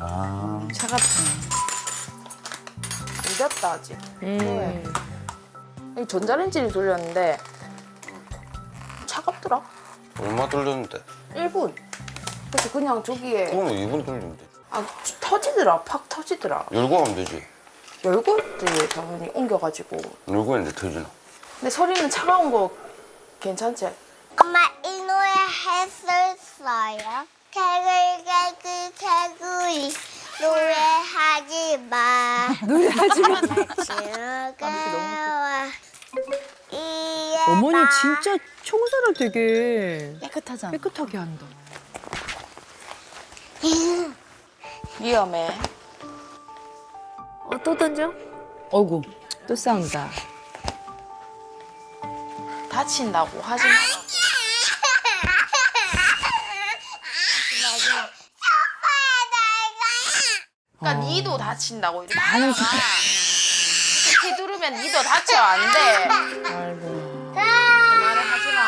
아. 차갑다. 익었다 아직. 음. 이 전자레인지를 돌렸는데 차갑더라. 얼마 돌렸는데? 1분. 그래서 그냥 저기에 그러면 2분 돌리면 되지. 아 터지더라. 팍 터지더라. 열고 하면 되지. 열고 있지 당연히 옮겨가지고. 열고 했는데 터지나? 근데 서리는 차가운 거 괜찮지? 엄마 이 노래 했었어요. 개굴개굴 개구리 노래하지 마. 노래하지 마. 즐거워. 이에 어머니 진짜 청소를 되게 깨끗하잖아. 깨끗하게 한다. 위험해. 어, 또 던져? 어구, 또 싸운다. 다친다고 하지 마. 니도 다친다고 이렇게 많은 이렇게 두르면 니도 다쳐 안 돼. 아이고. 그만해 하지 마.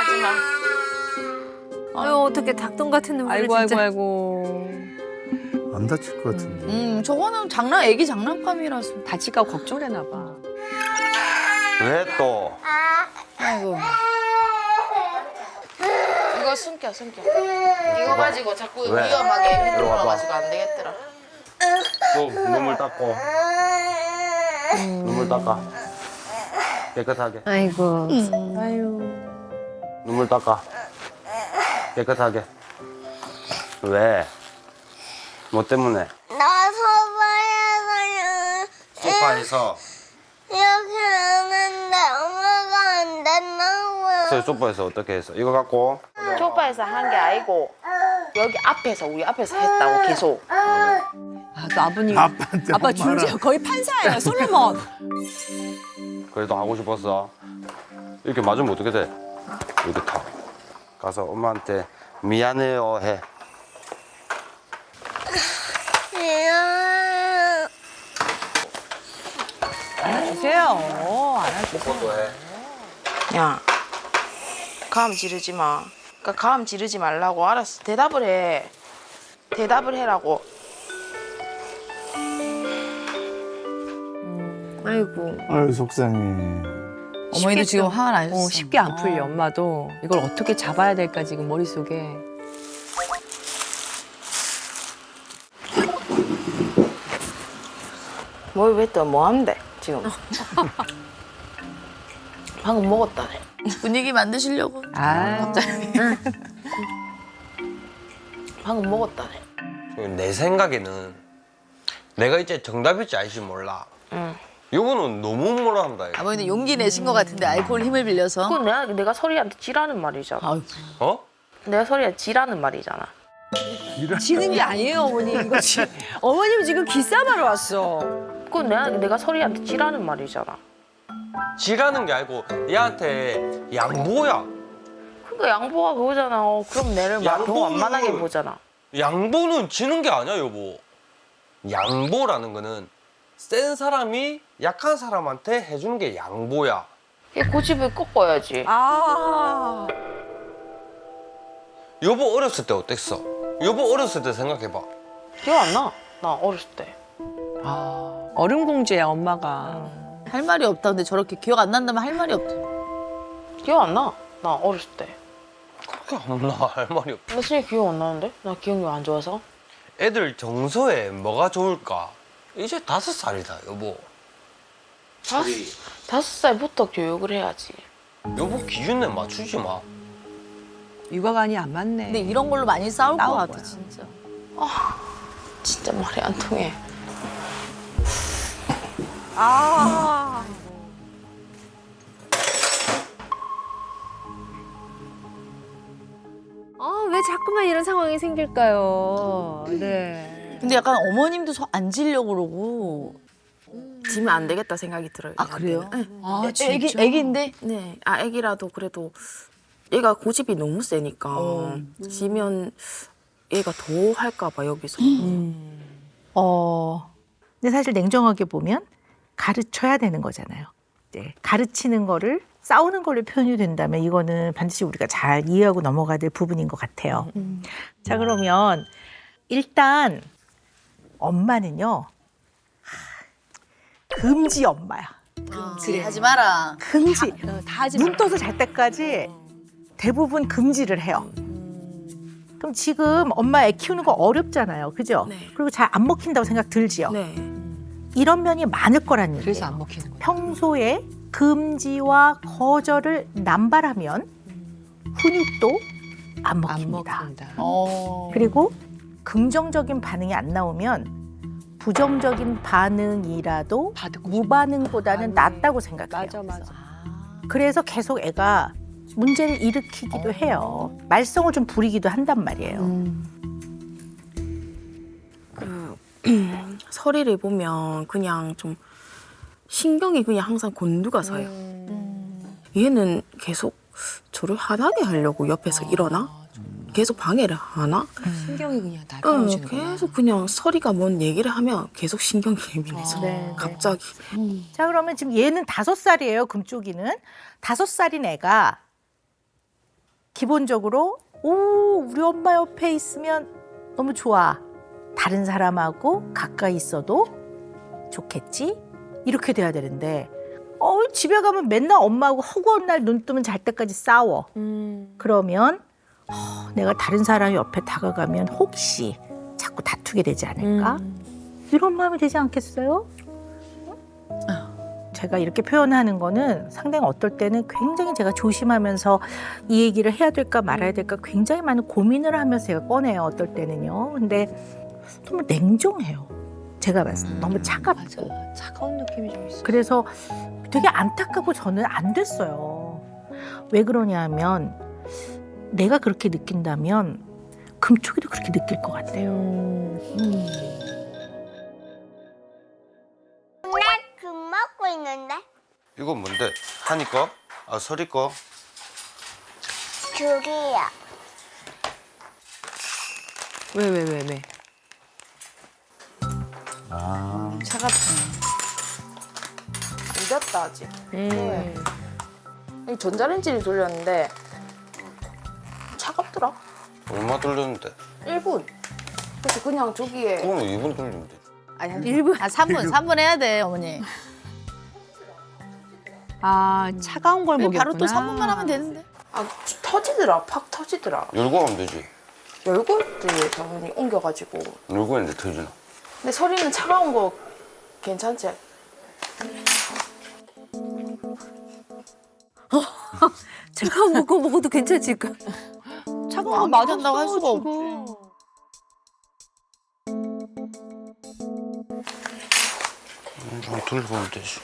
하지 마. 아유 어떻게 닭똥 같은 눈물을 아이고, 아이고. 아이고. 안 다칠 것 같은데. 음 저거는 장난 애기 장난감이라서. 다칠까 걱정되나 봐. 왜 또? 아이고. 이거 숨겨 숨겨. 이거 가지고 자꾸 왜? 위험하게 이리 와봐. 휘둘러 가지고 안 되겠더라. 또 눈물 닦고. 눈물 닦아. 깨끗하게. 아이고. 음. 아유. 눈물 닦아. 깨끗하게. 왜? 뭐 때문에? 나 소파에서 소파에서. 이렇게 하는데 엄마가 안 된다고. 저 소파에서 어떻게 했어? 이거 갖고. 소파에서 한 게 아니고 여기 앞에서 우리 앞에서 했다고 계속. 아, 또 아버님. 아빠한테 아빠 엄마랑. 중재 거의 판사예요, 솔로몬. 그래도 하고 싶었어. 이렇게 맞으면 어떻게 돼? 이렇게 타. 가서 엄마한테 미안해요 해. 안아주세요. 야, 가음 지르지 마. 그러니까 가음 지르지 말라고 알았어. 대답을 해. 대답을 해라고. 아이고. 아유 속상해. 어머니도 지금 화가 나셨어. 어, 쉽게 안 풀려, 엄마도. 이걸 어떻게 잡아야 될까, 지금 머릿속에. 뭘 왜 또뭐 하는데 지금? 방금 먹었다네. 분위기 만드시려고. 아, 방금 먹었다네. 내 생각에는 내가 이제 정답일지 알지 몰라. 응. 이거는 너무 뭐라 한다. 이거. 아버님 용기 내신 것 같은데 알코올 힘을 빌려서. 그건 내가 내가 서리한테 지라는 말이잖아. 어? 내가 서리한테 지라는 말이잖아. 지는 게 아니에요, 어머니. 이거 지, 어머님 지금 기싸움하러 왔어. 그건 내가 내가 서리한테 지라는 말이잖아. 지라는 게 아니고 얘한테 양보야. 그러니까 양보가 그거잖아. 어, 그럼 내를 막 양보는- 더 완만하게 보잖아. 양보는 지는 게 아니야 여보. 양보라는 거는 센 사람이 약한 사람한테 해주는 게 양보야. 얘 고집을 꺾어야지. 아. 여보 어렸을 때 어땠어? 여보 어렸을 때 생각해봐. 기억 안 나? 나 어렸을 때. 얼음 공주야, 엄마가. 할 말이 없다. 근데 저렇게 기억 안 난다면 할 말이 없다. 기억 안 나? 나 어렸을 때. 그게 없나 할 말이 없. 나 진짜 기억 안 나는데? 나 기억력 안 좋아서. 애들 정서에 뭐가 좋을까? 이제 다섯 살이다 여보. 다섯, 다섯 살부터 교육을 해야지. 여보 기준에 맞추지 마. 육아관이 안 맞네. 근데 이런 걸로 많이 싸울 것 같아 거야. 진짜. 진짜 말이 안 통해. 아. 아, 왜 자꾸만 이런 상황이 생길까요? 네. 근데 약간 어머님도 서- 안 지려고 그러고. 지면 안 되겠다 생각이 들어요. 아 그래요? 네. 아 애-? 애기- 애기인데? 네. 아, 애기라도 그래도 얘가 고집이 너무 세니까 어. 지면 얘가 더 할까 봐 여기서. 어, 근데 사실 냉정하게 보면 가르쳐야 되는 거잖아요. 이제 가르치는 거를 싸우는 걸로 표현이 된다면 이거는 반드시 우리가 잘 이해하고 넘어가야 될 부분인 것 같아요. 자, 그러면 일단 엄마는요 하, 금지 엄마야. 그래 하지 마라. 금지. 어, 다 하지 눈 마. 떠서 잘 때까지 대부분 금지를 해요. 그럼 지금 엄마 애 키우는 거 어렵잖아요. 그죠? 네. 그리고 잘 안 먹힌다고 생각 들지요. 네. 이런 면이 많을 거란 얘기예요. 그래서 안 먹히는 거야. 평소에 금지와 거절을 남발하면 훈육도 안안 먹힙니다. 먹힌다. 어. 그리고 긍정적인 반응이 안 나오면 부정적인 반응이라도 무반응보다는. 낫다고 생각해요. 맞아 맞아. 그래서 계속 애가 문제를 일으키기도 해요. 말썽을 좀 부리기도 한단 말이에요. 그 서리를 보면 그냥 좀 신경이 그냥 항상 곤두가 서요. 얘는 계속 저를 화나게 하려고 옆에서 일어나? 계속 방해를 하나? 신경이 그냥 다 응, 끊어지는 거야. 계속 그냥 서리가 뭔 얘기를 하면 계속 신경이 예민해져. 네, 네. 갑자기. 자 그러면 지금 얘는 다섯 살이에요. 금쪽이는 다섯 살인 애가 기본적으로 오 우리 엄마 옆에 있으면 너무 좋아. 다른 사람하고 가까이 있어도 좋겠지. 이렇게 돼야 되는데 어 집에 가면 맨날 엄마하고 허구한 날 눈 뜨면 잘 때까지 싸워. 그러면 어, 내가 다른 사람 옆에 다가가면 혹시 자꾸 다투게 되지 않을까? 이런 마음이 되지 않겠어요? 제가 이렇게 표현하는 거는 상당히 어떨 때는 굉장히 제가 조심하면서 이 얘기를 해야 될까 말아야 될까 굉장히 많은 고민을 하면서 제가 꺼내요. 어떨 때는요. 근데 너무 냉정해요. 제가 봤을 때 너무 차갑고. 맞아. 차가운 느낌이 좀 있어. 그래서 되게 안타깝고 저는 안 됐어요. 왜 그러냐면 내가 그렇게 느낀다면 금쪽이도 그렇게 느낄 것 같아요. 나금 먹고 있는데 이건 뭔데? 하니 거? 아 서리 거? 줄이야. 왜 왜 왜 왜? 아, 차갑다. 잊었다 아직. 음. 이 전자레인지를 돌렸는데. 얼마 돌렸는데? 1분. 그래서 그냥 저기에 그러면 2분 돌리면 돼. 아니 한 1분. 한 3분. 3분 해야 돼 어머니. 아 차가운 걸 먹였구나. 바로 또 3분만 하면 되는데. 아 터지더라. 팍 터지더라. 열고 하면 되지. 열고 때 당연히 옮겨가지고. 열고 했는데 터지나? 근데 서리는 차가운 거 괜찮지? 차가운 거 먹어도 괜찮을까? 차가운 거 맞은다고 할 수가 없지. 음, 좀 돌고 하면 되지.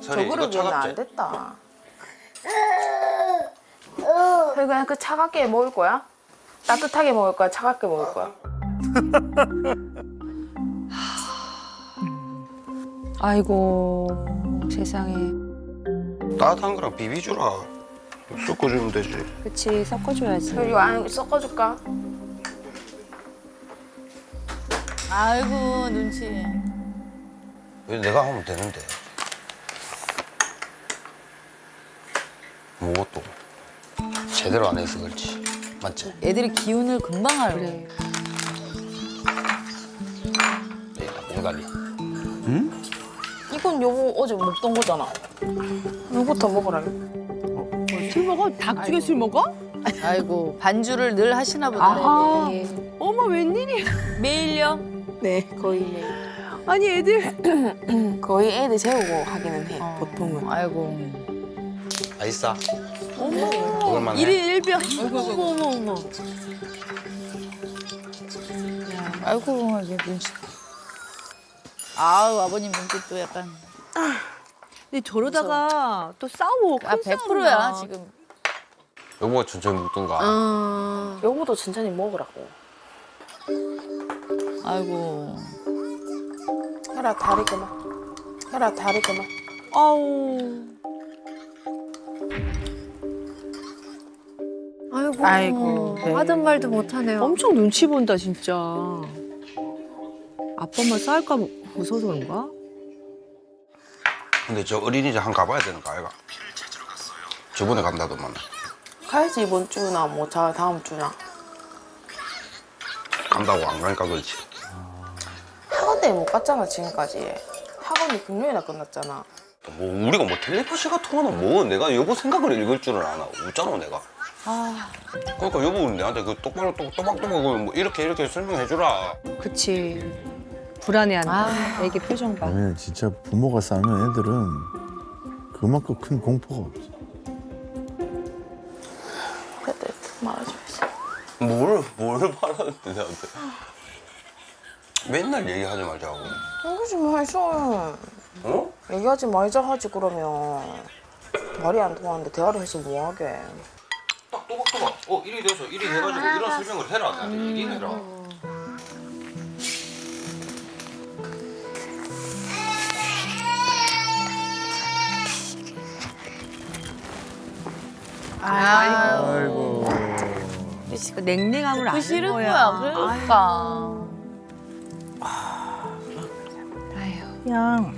서리 이거 저그릇은 안? 됐다. 그래 그냥 그 차갑게 먹을 거야? 따뜻하게 먹을 거야? 차갑게 먹을 거야? 아이고 세상에. 따뜻한 거랑 비비주라. 섞어주면 되지. 그치 섞어줘야지. 그리고 안 섞어줄까? 아이고 눈치. 왜 내가 하면 되는데? 뭐 또 제대로 안 해서 그렇지. 맞지? 애들이 기운을 금방 알아. 그래. 내가 공갈리. 이건 요거 어제 먹던 거잖아. 요거부터 먹으라. 술 먹어? 닭죽에 술 먹어? 아이고 반주를 늘 하시나 보다. 아, 어머 웬일이야? 매일요? 네, 거의 매일. 아니 애들 거의 애들 재우고 하기는 해, 보통은. 아이고. 아이싸. 먹을 만해. 일인 일병. 어머 어머 어머. 아이고 이게 눈치. 아우 아버님 눈빛도 약간. 근데 저러다가 또 싸워. 아큰 100%야 싸움나. 지금. 여보가 천천히 먹던가. 아, 요거도 천천히 먹으라고. 아이고. 해라, 다리 그만. 해라, 다리 그만. 아우. 아이고. 아이고, 네. 하던 말도 못하네요. 엄청 눈치 본다 진짜. 아빠만 싸울까 그런가? 근데 저 어린이집 한 가봐야 되는 거 아이가? 저번에 간다더만 가야지 이번 주나 뭐 자 다음 주나. 간다고 안 가니까 그렇지 학원 때문에 못 갔잖아 지금까지. 학원이 금요일날 끝났잖아. 뭐 우리가 뭐 텔레파시가 통하나 뭐 내가 여보 생각을 읽을 줄은 아나 웃잖아 내가 그러니까 여보 내한테 그 똑바로 똑- 또박또박 뭐 이렇게 이렇게 설명해 주라 그치. 불안해한다. 애기 표정 봐. 아니 진짜 부모가 싸면 애들은 그만큼 큰 공포가 없지. 그때 말해줘야지. 뭘 뭘 말하는데 나한테 맨날 얘기하지 말자고 얘기하지 말자. 어? 얘기하지 말자 하지 그러면. 말이 안 통하는데 대화를 해서 뭐 하게. 딱 또박또박 어 이리 돼서 이리 해가지고 이런 설명을 해라 나한테 얘기해라 아이고. 그 냉랭함을 아는 싫은 거야. 거야. 그러니까. 아유. 그냥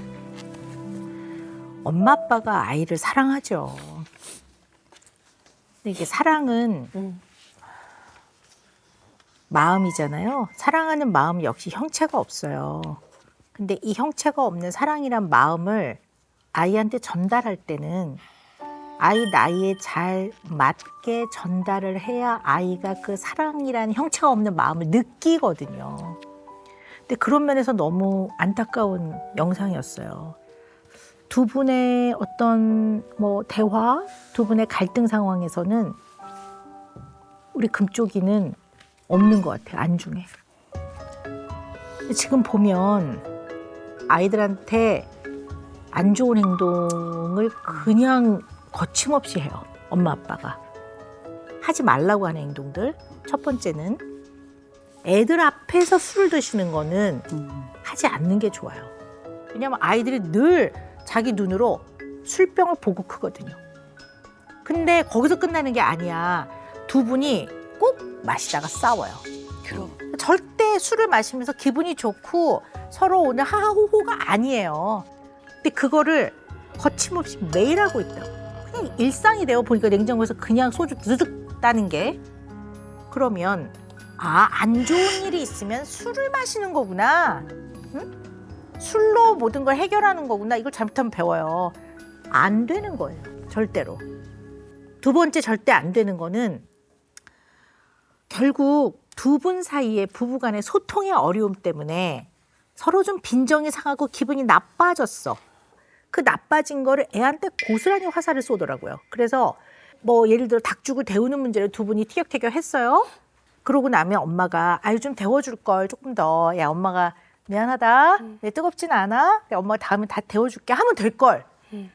엄마 아빠가 아이를 사랑하죠. 근데 이게 사랑은 마음이잖아요. 사랑하는 마음 역시 형체가 없어요. 근데 이 형체가 없는 사랑이란 마음을 아이한테 전달할 때는 아이 나이에 잘 맞게 전달을 해야 아이가 그 사랑이란 형체가 없는 마음을 느끼거든요. 근데 그런 면에서 너무 안타까운 영상이었어요. 두 분의 어떤 뭐 대화, 두 분의 갈등 상황에서는 우리 금쪽이는 없는 것 같아요. 안중에. 지금 보면 아이들한테 안 좋은 행동을 그냥 거침없이 해요. 엄마 아빠가. 하지 말라고 하는 행동들. 첫 번째는 애들 앞에서 술을 드시는 거는 하지 않는 게 좋아요. 왜냐면 아이들이 늘 자기 눈으로 술병을 보고 크거든요. 근데 거기서 끝나는 게 아니야. 두 분이 꼭 마시다가 싸워요. 절대 술을 마시면서 기분이 좋고 서로 오늘 하하호호가 아니에요. 근데 그거를 거침없이 매일 하고 있다고. 그냥 일상이 되어 보니까 냉장고에서 그냥 소주 드득 따는 게 그러면 아, 안 좋은 일이 있으면 술을 마시는 거구나. 응? 술로 모든 걸 해결하는 거구나. 이걸 잘못하면 배워요. 안 되는 거예요. 절대로. 두 번째 절대 안 되는 거는 결국 두 분 사이에 부부 간의 소통의 어려움 때문에 서로 좀 빈정이 상하고 기분이 나빠졌어. 그 나빠진 거를 애한테 고스란히 화살을 쏘더라고요. 그래서 뭐 예를 들어 닭 죽을 데우는 문제를 두 분이 티격태격 했어요. 그러고 나면 엄마가 아유 좀 데워줄 걸 조금 더. 야 엄마가 미안하다. 내 뜨겁진 않아. 야, 엄마가 다음에 다 데워줄게 하면 될 걸.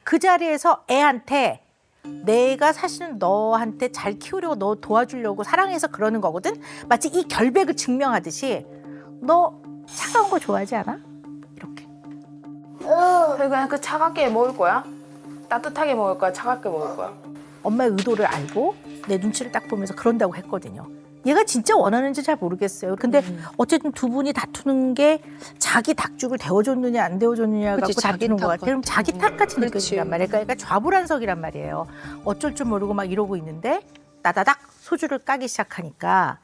그 자리에서 애한테 내가 사실은 너한테 잘 키우려고 너 도와주려고 사랑해서 그러는 거거든. 마치 이 결백을 증명하듯이 너 차가운 거 좋아하지 않아? 그냥 그 차갑게 먹을 거야? 따뜻하게 먹을 거야? 차갑게 먹을 거야? 엄마의 의도를 알고 내 눈치를 딱 보면서 그런다고 했거든요. 얘가 진짜 원하는지 잘 모르겠어요. 근데 어쨌든 두 분이 다투는 게 자기 닭죽을 데워줬느냐 안 데워줬느냐 갖고 다투는 것탓 같아요. 그럼 자기 탓 같이 그치. 느껴진단 말이에요. 그러니까 좌불안석이란 말이에요. 어쩔 줄 모르고 막 이러고 있는데 따다닥 소주를 까기 시작하니까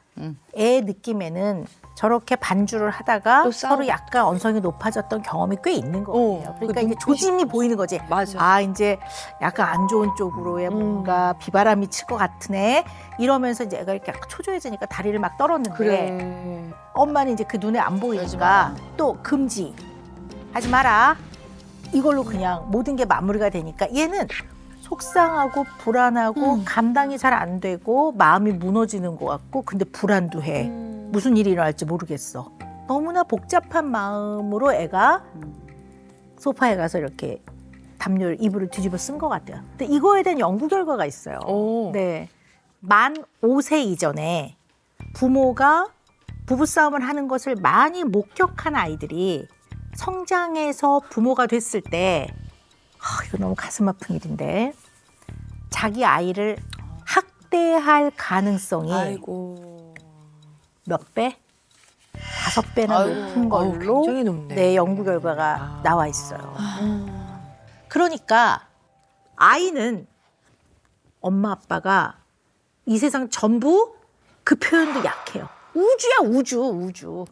애 느낌에는 저렇게 반주를 하다가. 서로 약간 언성이 높아졌던 경험이 꽤 있는 거예요. 어, 그러니까 그 이제 조짐이 보이는 거지. 맞아. 아 이제 약간 안 좋은 쪽으로의 뭔가 비바람이 칠 것 같으네 이러면서 이제 애가 이렇게 약간 초조해지니까 다리를 막 떨었는데 그래. 엄마는 이제 그 눈에 안 보이니까 또 금지 하지 마라 이걸로 그냥 모든 게 마무리가 되니까 얘는 속상하고 불안하고 감당이 잘 안 되고 마음이 무너지는 것 같고 근데 불안도 해. 무슨 일이 일어날지 모르겠어. 너무나 복잡한 마음으로 애가 소파에 가서 이렇게 담요를 이불을 뒤집어 쓴 것 같아요. 근데 이거에 대한 연구 결과가 있어요. 오. 네. 만 5세 이전에 부모가 부부싸움을 하는 것을 많이 목격한 아이들이 성장해서 부모가 됐을 때, 아, 이거 너무 가슴 아픈 일인데, 자기 아이를 학대할 가능성이 아이고. 몇 배? 다섯 배나 높은 걸로 굉장히 높네. 네, 연구 결과가 나와 있어요. 그러니까 아이는 엄마 아빠가 이 세상 전부 그 표현도 약해요. 우주야 우주 우주.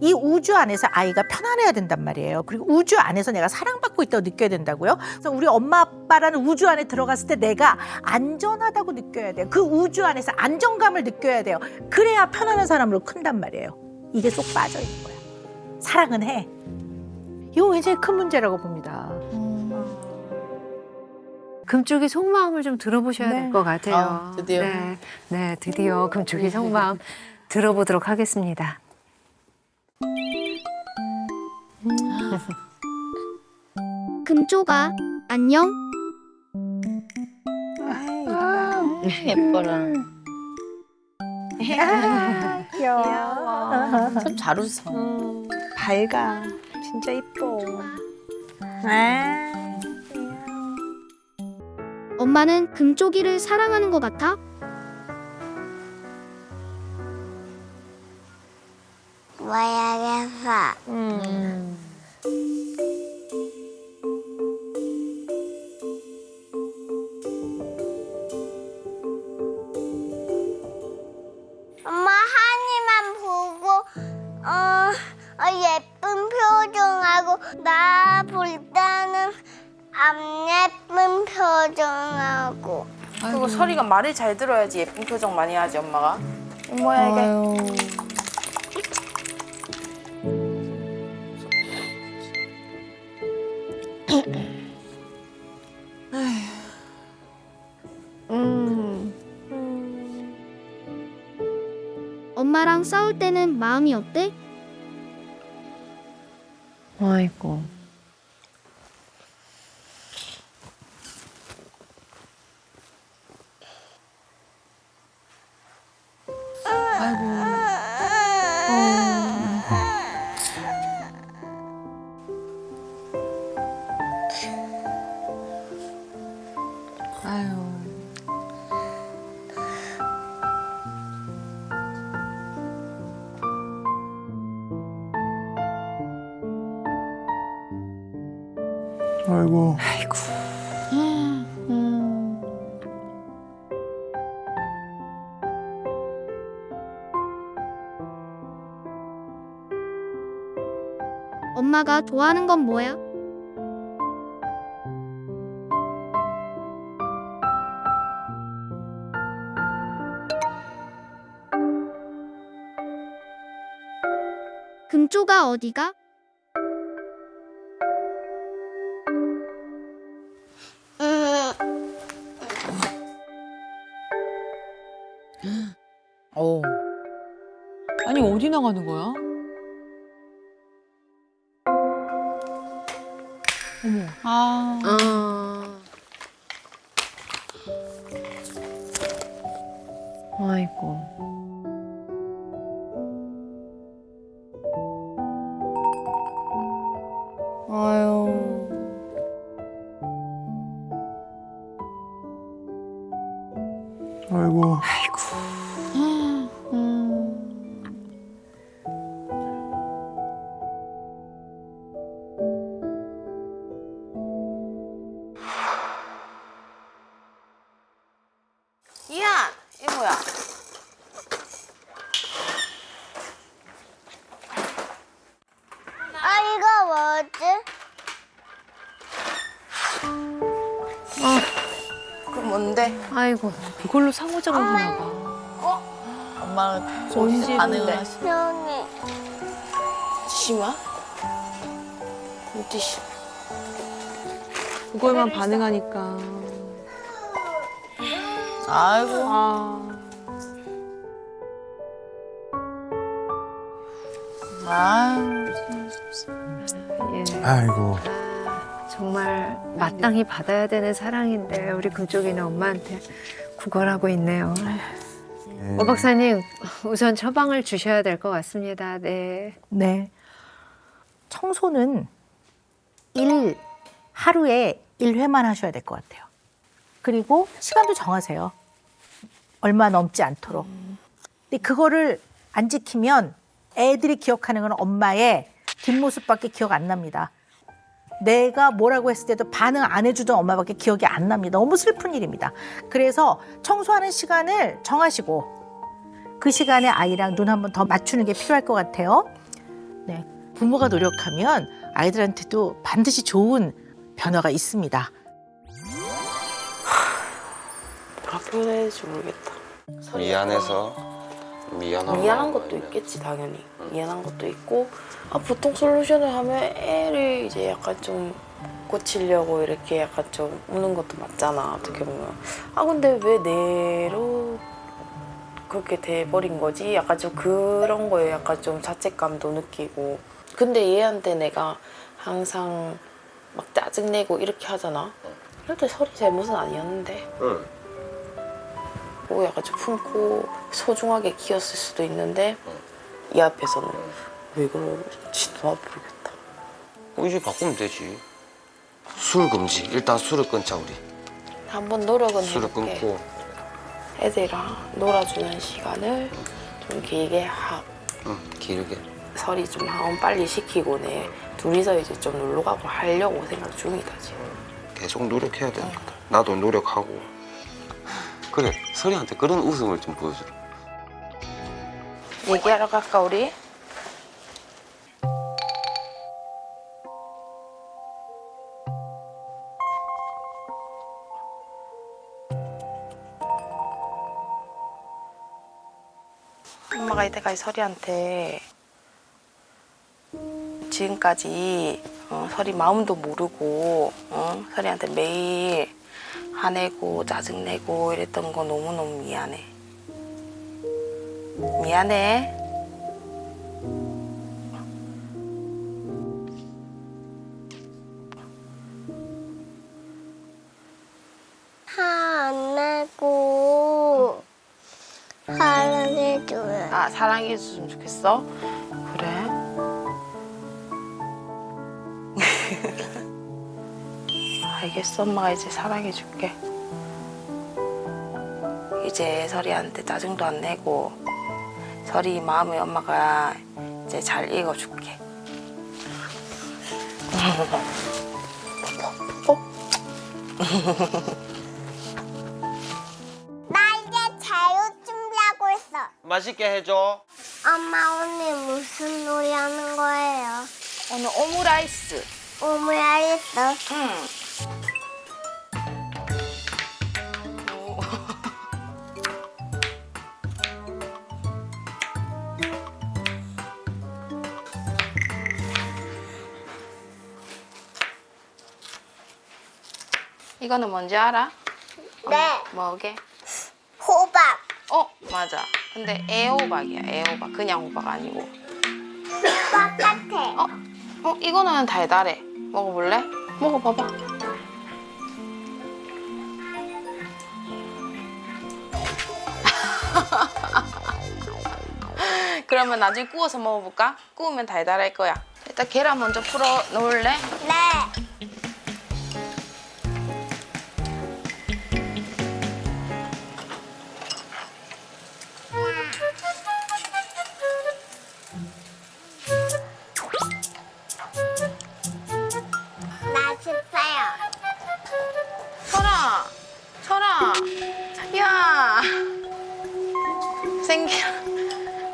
이 우주 안에서 아이가 편안해야 된단 말이에요. 그리고 우주 안에서 내가 사랑받고 있다고 느껴야 된다고요. 그래서 우리 엄마 아빠라는 우주 안에 들어갔을 때 내가 안전하다고 느껴야 돼요. 그 우주 안에서 안정감을 느껴야 돼요. 그래야 편안한 사람으로 큰단 말이에요. 이게 쏙 빠져 있는 거야. 사랑은 해. 이거 굉장히 큰 문제라고 봅니다. 금쪽이 속마음을 좀 들어보셔야 네. 될것 같아요. 아, 드디어. 네, 네, 드디어 금쪽이 속마음 들어보도록 하겠습니다. 금쪽아, 안녕? 예뻐라. 귀여워. 참 잘 웃어. 밝아. 진짜 이뻐. 엄마는 금쪽이를 사랑하는 것 같아? 뭐야겠어. 엄마 하니만 보고 어, 어, 예쁜 표정하고 나 볼 때는 안 예쁜 표정하고 그리고 설이가 말을 잘 들어야지 예쁜 표정 많이 하지 엄마가. 이모야 이게. 싸울 때는 마음이 어때? 아이고. 아이고. 엄마가 좋아하는 건 뭐야? 금쪽아 어디가? 아 상호작용 하나 봐. 엄마가 언제 반응을 하시. 형이 심아? 물티슈. 그거에만 반응하니까. 아이고. 아. 아유. 예. 아이고. 정말 마땅히 받아야 되는 사랑인데 우리 금쪽이는 엄마한테 구걸하고 있네요. 예. 오 박사님 우선 처방을 주셔야 될 것 같습니다. 네. 네. 청소는 일 하루에 1회만 하셔야 될 것 같아요. 그리고 시간도 정하세요. 얼마 넘지 않도록. 근데 그거를 안 지키면 애들이 기억하는 건 엄마의 뒷모습밖에 기억 안 납니다. 내가 뭐라고 했을 때도 반응 안 해주던 엄마밖에 기억이 안 납니다. 너무 슬픈 일입니다. 그래서 청소하는 시간을 정하시고 그 시간에 아이랑 눈 한번 더 맞추는 게 필요할 것 같아요. 네. 부모가 노력하면 아이들한테도 반드시 좋은 변화가 있습니다. 뭐라 표현해야 될지 모르겠다. 미안해서 미안한 미안한 것도 있겠지 당연히 미안한 것도 있고 아, 보통 솔루션을 하면 애를 이제 약간 좀 고치려고 이렇게 약간 좀 우는 것도 맞잖아 어떻게 보면. 아 근데 왜 내로 그렇게 돼버린 거지? 약간 좀 그런 거에 약간 좀 자책감도 느끼고. 근데 얘한테 내가 항상 막 짜증내고 이렇게 하잖아. 그럴 때 설이 잘못은 아니었는데. 응. 뭐 약간 좀 품고 소중하게 키웠을 수도 있는데 이 앞에서는 왜 그런지 도 모르겠다. 어, 이제 바꾸면 되지. 술 금지. 일단 술을 끊자 우리. 한번 노력은 술을 해볼게. 끊고. 애들이랑 놀아주는 시간을 좀 길게 하고 응 길게. 설이 좀 하원 빨리 시키고 내 둘이서 이제 좀 놀러 가고 하려고 생각 중이다 지금. 계속 노력해야 되니까 나도 노력하고. 그래 설이한테 그런 웃음을 좀 보여주라 얘기하러 갈까 우리? 엄마가 이때까지 설이한테 지금까지 어, 설이 마음도 모르고 어, 설이한테 매일 화내고 짜증내고 이랬던 거 너무너무 미안해. 미안해. 화 안 내고 사랑해줘요. 아 사랑해줬으면 좋겠어. 그래. 알겠어, 엄마가 이제 사랑해줄게. 이제 설이한테 짜증도 안 내고 설이 마음을 엄마가 이제 잘 읽어줄게. 나 이제 자유 준비하고 있어. 맛있게 해줘 엄마 오늘 무슨 놀이 하는 거예요? 오늘 오므라이스. 오므라이스. 응. 이거는 뭔지 알아? 네. 뭐게? 호박. 어 맞아. 근데 애호박이야. 애호박. 그냥 호박 아니고. 똑같아. 어? 어 이거는 달달해. 먹어볼래? 먹어봐봐. 그러면 나중에 구워서 먹어볼까? 구우면 달달할 거야. 일단 계란 먼저 풀어 놓을래? 네.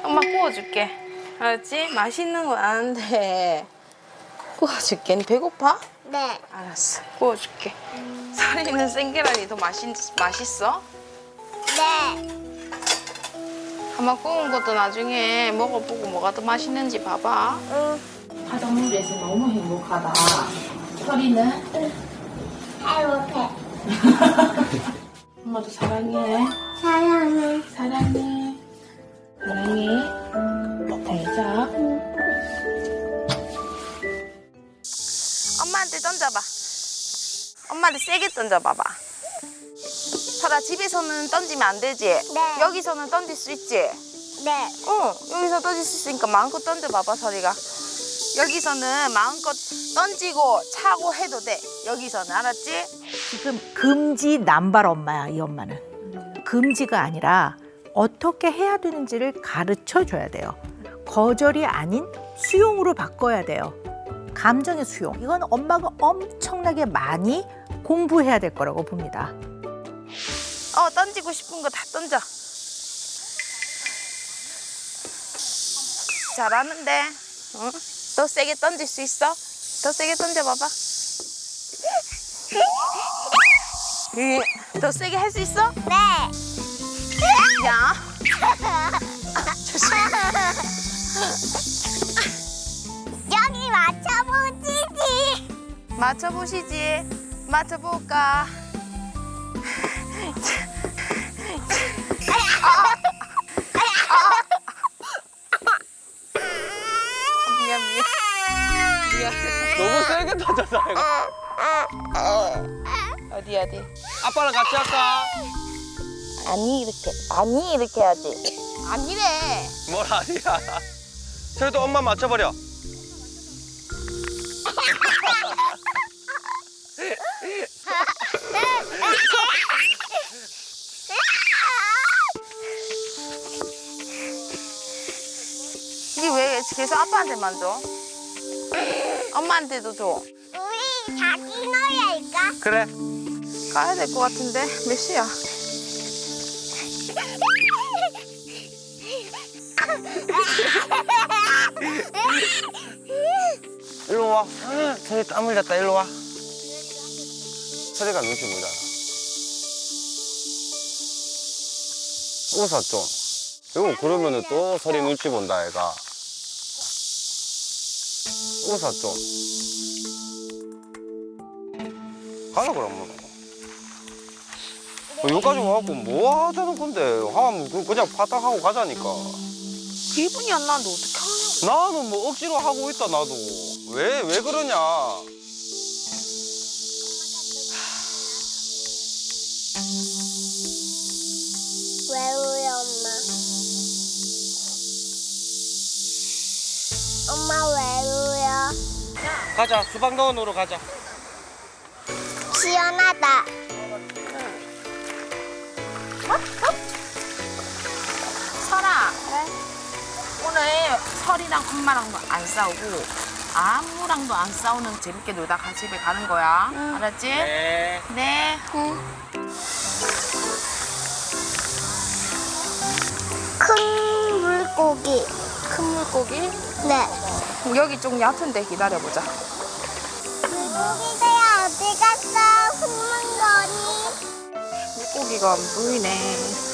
엄마 구워줄게. 알았지? 맛있는 건 아는데 구워줄게. 니 배고파? 네. 알았어, 구워줄게. 설이는 생계란이 더 맛있, 맛있어? 네. 한번 구운 것도 나중에 먹어보고 뭐가 더 맛있는지 봐봐. 응. 가정놀이에서 너무 행복하다. 설이는? 행복해. 엄마도 사랑해. 사랑해. 사랑해. 사랑해. 잘 자. 엄마한테 던져봐. 엄마한테 세게 던져봐봐. 설아, 집에서는 던지면 안 되지? 네. 여기서는 던질 수 있지? 네. 어, 여기서 던질 수 있으니까 마음껏 던져봐봐, 설이가. 여기서는 마음껏 던지고 차고 해도 돼. 여기서는, 알았지? 지금 금지 남발 엄마야 이 엄마는 금지가 아니라 어떻게 해야 되는지를 가르쳐 줘야 돼요 거절이 아닌 수용으로 바꿔야 돼요 감정의 수용. 이건 엄마가 엄청나게 많이 공부해야 될 거라고 봅니다. 어 던지고 싶은 거 다 던져. 잘하는데. 응? 더 세게 던질 수 있어? 더 세게 던져봐봐. 이, 더 세게 할 수 있어? 네. 야. 여기 맞춰보지지. 맞춰보시지. 맞춰볼까? 미안 미안. 너무 세게 터졌다 이거. 어디 어디? 아빠랑 같이 할까? 아니 이렇게 아니 이렇게 해야지. 아니래. 뭘 아니야. 그래도 엄마 맞춰버려. 이게 왜 계속 아빠한테만 줘? 엄마한테도 줘. 우리 자기 놀이할까? 그래. 가야 될 것 같은데 몇 시야? 일로 와. 서리 땀 흘렸다. 일로 와. 서리가 눈치 보잖아. 웃어 좀. 이거 그러면은 또 서리 눈치 본다 애가. 웃어 좀. 가라 그러면. 어, 여기까지 와갖고 뭐 하자는 건데? 그- 그냥 파닥하고 가자니까. 기분이 안 나는데 어떻게 하냐고. 나는 뭐 억지로 하고 있다 나도. 왜 왜 그러냐? 왜 울어 엄마? 엄마 왜 울어? 가자 수박농원으로 가자. 시원하다. 설아. 오늘 설이랑 엄마랑도 안 싸우고 아무랑도 안 싸우는 재밌게 놀다 가 집에 가는 거야. 알았지? 네. 네. 큰 물고기. 큰 물고기? 네. 여기 좀 얕은데 기다려보자. 물고기가 어디 갔어? 숨은 거니? 물고기가 안 보이네.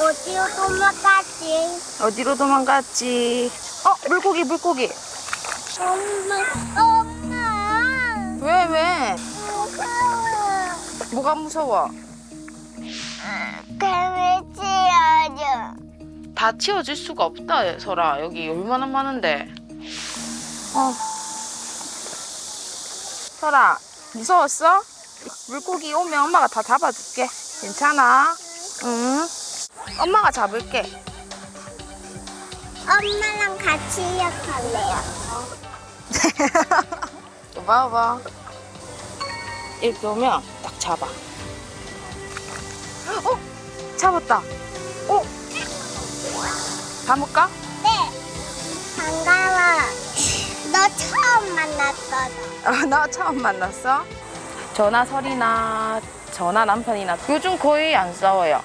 어디로 도망갔지? 어디로 도망갔지? 어, 물고기, 물고기. 엄마, 엄마. 왜, 왜? 무서워. 뭐가 무서워? 개미 치워줘. 다 치워질 수가 없다, 설아. 여기 얼마나 많은데. 어. 설아, 무서웠어? 물고기 오면 엄마가 다 잡아줄게. 괜찮아? 응. 엄마가 잡을게. 엄마랑 같이 역할래요. 봐, 봐. 이렇게 오면 딱 잡아. 어? 잡았다. 어? 담을까? 네. 반가워. 너 처음. 아, 나 처음 만났어? 전화 설이나 전화 남편이나 요즘 거의 안 싸워요.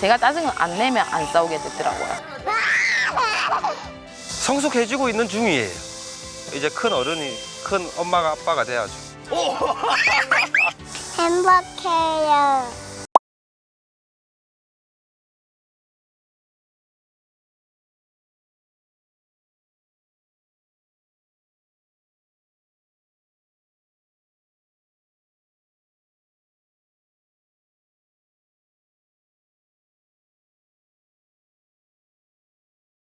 제가 짜증을 안 내면 안 싸우게 되더라고요. 성숙해지고 있는 중이에요. 이제 큰 어른이 큰 엄마가 아빠가 돼야죠. 행복해요.